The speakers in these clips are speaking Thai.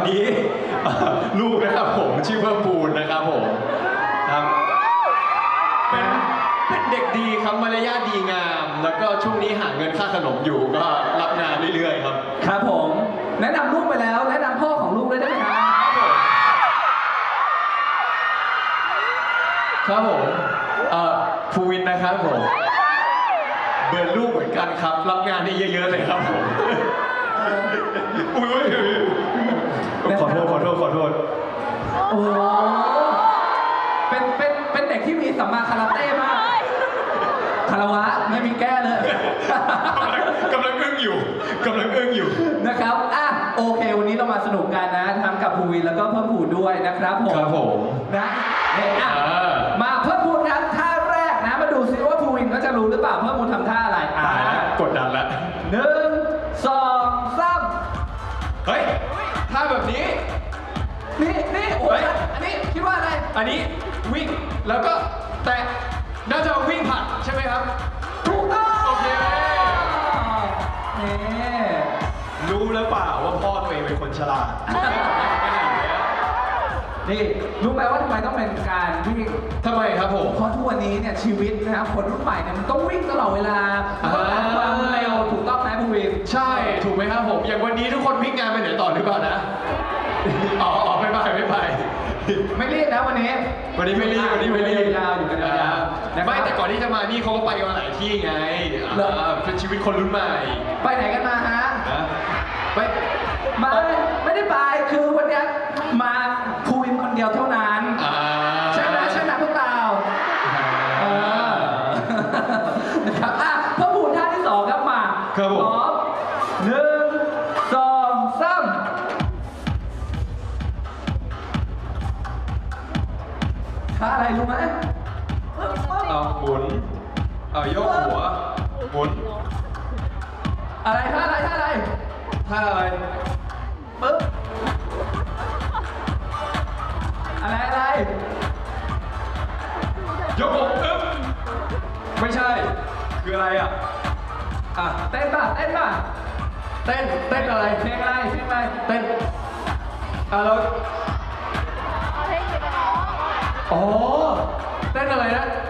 อันนี้ลูกนะครับผมชื่อเพิ่มพูนนะครับผมครับเป็นเป็นเด็กดีครับมารยาทดีงาม แล้วก็ช่วงนี้หาเงินค่าขนมอยู่ก็รับงานเรื่อยๆครับ ครับผม แนะนำลูกไปแล้ว แนะนำพ่อของลูกด้วยได้ไหมครับครับผมเอ่อภูวินนะครับผมเบิร์นลูกเหมือนกันครับ รับงานได้เยอะๆเลยครับผม สัมมาคาราเต้มากคารวะไม่มีแก้เลย กำลังอึ้งอยู่กำลังอึ้งอยู่ นะครับ อะ โอเค วันนี้เรามาสนุกกันนะทั้งกับภูวินแล้วก็เพิ่มผูนด้วยนะครับผม ครับผมนะเนี่ยอะอ่า มาเพิ่มพูนครับท่าแรกนะ มาดูซิว่าภูวินเขาจะรู้หรือเปล่าเพิ่มพูนทำท่าอะไร อ่าตายแล้วกดดันแล้วหนึ่งสองสามเฮ้ยถ้าแบบนี้ นี่นี่โอ้เฮ้ยยอันนี้คิดว่าอะไร อันนี้วิ่งแล้วก็ แตะน่าจะวิ่งผ่านใช่ไหมครับ ถูกต้องโอเค นี่รู้แล้วเปล่าว่าพ่อตัวเองเป็นคนฉลาด นี่รู้ไหมว่าทำไมต้องเป็นการวิ่ง ทำไมครับผม เพราะทุกวันนี้เนี่ยชีวิตนะครับคนรุ่นใหม่เนี่ยมันต้องวิ่งตลอดเวลาต้องการความเร็วถูกต้องไหมภูวินใช่ ถูกไหมครับผม อย่างวันนี้ทุกคนวิ่งงานไปไหนต่อหรือเปล่านะ อ๋ออ๋อไม่ไปไม่ไป ไม่รีบนะวันนี้ วันนี้ไม่รีบวันนี้ไม่รีบยาวๆอยู่กันยาวๆนะครับไม่แต่ก่อนที่จะมานี่เขาก็ไปกันมาหลายที่ไงเหรออ่าเป็นชีวิตคนรุ่นใหม่ ไปไหนกันมาฮะนะไปไม่ไม่ได้ไปคือวันเนี้ยมาภูวินคนเดียวเท่านั้น มุน เอาโยกหัว หมุน อะไรท่าอะไรท่าอะไรท่าอะไรปึ๊บ อะไรอะไร ยกอกอึ๊บ ไม่ใช่ คืออะไรอะ อะ เต้นป่ะ เต้นป่ะ เต้น เต้นอะไร เพลงอะไร เพลงอะไร เต้น อะเรา อ๋อ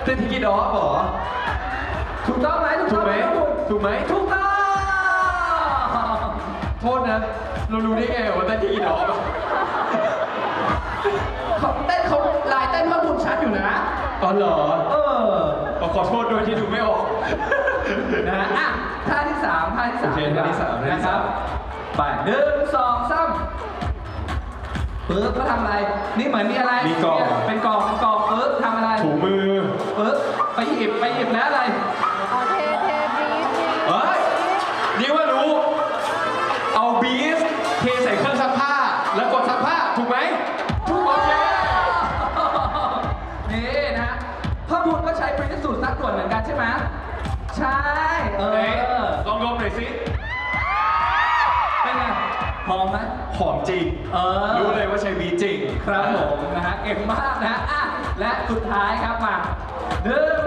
ต้นทิกิดอฟเหรอถูกต้องไหมถูกถูต้อกงไหมถูกถูกไหมถูกต้องโทษนะ เรารู้ได้ไงว่าเต้นทิกิดอฟอะเขาเต้นเขาลายเต้นเพิ่มบุญชัดอยู่นะอ๋อเหรอเอออ๋อขอโทษด้วยที่ดูไม่ออก นะฮะอะท่าที่สามท่าที่สามโอเคท่าที่สามท่าที่นะคสารัม บไปหนึ่งสองสามปึ๊บเขาทำอะไร นี่เหมือนมีอะไรมีกล่อง เอไหนอลองดมหน่อยสิเป็นไงหอมไหมหอมจริง เออ รู้เลยว่าใช้บีจริงครับผมนะฮะเก่งมากนะอะและสุดท้ายครับมาหนึ่ง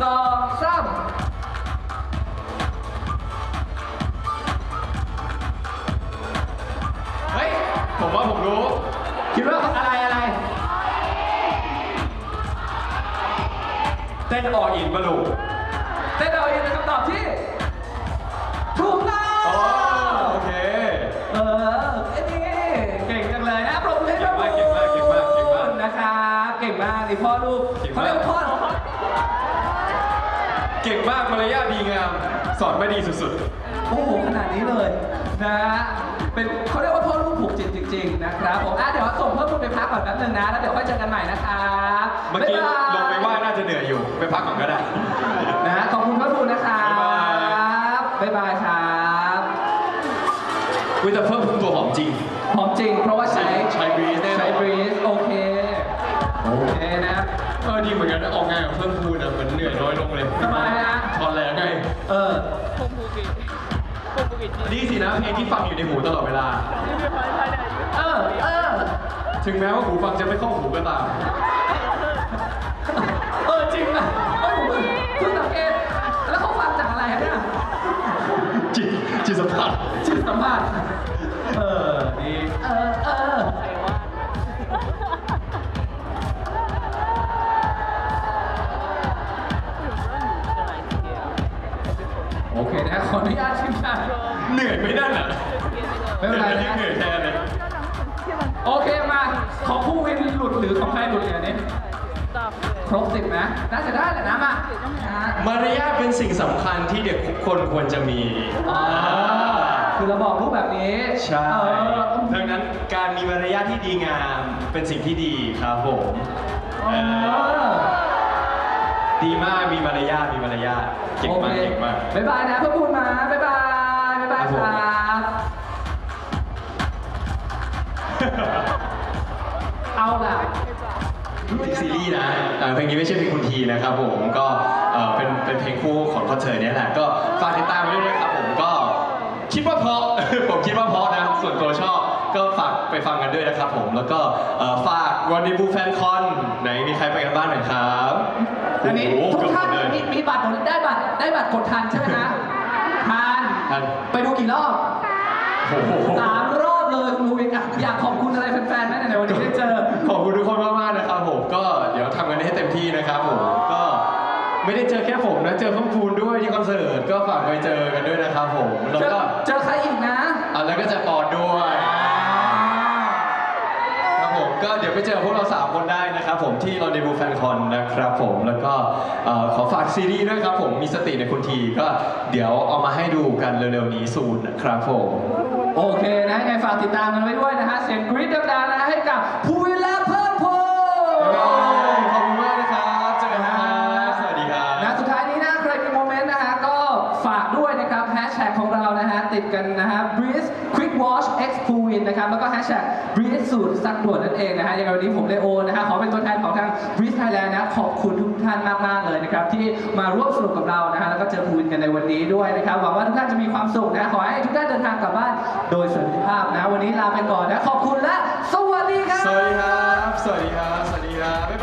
สองสามเฮ้ย ผมว่าผมรู้ คิดว่าอะไรอะไรเต้นออินปะลูก เต้นเอาเองเป็นคำตอบที่ ถูกต้องอ๋อโอเค เออไอ้นี่เก่งจังเลยนะปรบมือให้เก่งมากเก่งมากเก่งมากเก่งมาก นะครับเก่งมากนี่พ่อลูกเก่งเขามากเรียกว่าพ่อเก่งมากมารยาทดีงาม สอนไม่ดีสุดโอ้โหขนาดนี้เลยนะฮะเป็นเขาเรียกว่าพ่อลูกผูกจิตจริง ๆ นะครับผมอะเดี๋ยวส่งเพิ่มคุณไปพักก่อนแป๊บนึงนะแล้วเดี๋ยวค่อยเจอกันใหม่นะครับๆ เมื่อกี้ลงไปว่าน่าจะเหนื่อยอยู่ ไปพักก่อนก็ได้ นะฮะขอบคุณพ่อลูกนะครับ บ๊ายบาย บ๊ายบายครับ วิแต่เพิ่มตัวหอมจริง หอมจริง เพราะว่าใช้ใช้ Breeze แน่นอน ใช้บรีสโอเค โอเคนะ เออดีเหมือนกันนะออกงานกับเพิ่มพูนอะเหมือนเหนื่อยน้อยลงเลยทำไมฮะ ตอนแรกไงเออคงภูเก็ตคงภูเก็ตนี่สินะเพลงที่ฟังอยู่ในหูตลอดเวลานี่เป็นคนไทยได้เออ เออ ถึงแม้ว่าหูฟังจะไม่เข้าหูก็ตาม เออจริงอะ สัมภาษณ์ชื่อสัมภาษณ์เออดีเออเออโอเคนะขออนุญาตชิมชาเหนื่อยไม่ได้เหรอไม่เป็นไรนะเหนื่อยแทนเลยโอเคมา ขอผู้เห็นหลุดหรือของใครหลุดเนี่ยน ครบสิบนะน่าจะได้แหละนะมานะฮะมารยาทเป็นสิ่งสำคัญที่เด็กทุกคนควรจะมี อ่าคือเราบอกรูปแบบนี้ใช่เออดังนั้นการมีมารยาทที่ดีงามเป็นสิ่งที่ดีครับผมเอเอออดีมากมีมารยาทมีมารยาทเก่งมากโอคเก่งมาก บ๊ายบายนะเพื่อนพูดมาบ๊ายบายบ๊ายบายครับคผมรับเอาล่ะ ซีรีส์นะเอ่อเพลงนี้ไม่ใช่เพลงคุณทีนะครับผม ก็เอ่อเป็นเป็นเพลงคู่ของคอนเสิร์ตเนี้ยแหละ ก็ฝากติดตามไว้ด้วยนะครับผมก็ คิดว่าเพราะ ผมคิดว่าเพราะนะ ส่วนตัวชอบก็ฝากไปฟังกันด้วยนะครับผม แล้วก็เอ่อฝากวันดีบูแฟนคอนไหนมีใครไปกันบ้างหน่อยครับอันนี้โอ้โหทุกท่านเกือบหมดเลยมีมีบัตรหมดได้บัตรได้บัตรกดทันใช่ไหมฮะทันทัน ไปดูกี่รอบโอ้โห สามรอบเลยคุณรู้เองอะอยากขอบคุณอะไรแฟนๆไหมในวันนี้ได้เจอ ขอบคุณทุกคนมาก นะครับผมก็ไม่ได้เจอแค่ผมนะ เจอเพิ่มพูนด้วยที่คอนเสิร์ตก็ฝากไปเจอกันด้วยนะครับผมแล้วเจอก็เจอใครอีกนะอะแล้วก็จะปอดด้วยครับผมก็เดี๋ยวไปเจอพวกเราสามคนได้นะครับผมที่ r อนเดบูแฟนคอนนะครับผมแล้วก็เอ่อขอฝากซีรีส์ด้วยครับผมมีสติในคุณทีก็เดี๋ยวเอามาให้ดูกันเร็วๆนี้ซูนนะครับผม โอเคนะยังไงฝากติดตามกันไว้ด้วยนะฮะ เสียงกรี๊ดดังๆนะฮะให้กับภูวินและ ติดกันนะฮะ breeze quick wash x p u i n นะครับ แล้วก็แฮชแท็ก breeze สูตรซักด่วนนั่นเองนะฮะยังไงวันนี้ผมเลโอนะฮะขอเป็นตัวแทนของทาง breeze Thailand นะขอบคุณทุกท่านมากๆเลยนะครับที่มาร่วมสนุกกับเรานะฮะแล้วก็เจอภูวินกันในวันนี้ด้วยนะครับหวังว่าทุกท่านจะมีความสุขนะขอให้ทุกท่านเดินทางกลับบ้านโดยสวัสดิภาพนะวันนี้ลาไปก่อนนะขอบคุณและสวัสดีครับสวัสดีครับสวัสดีครับสวัสดีครับ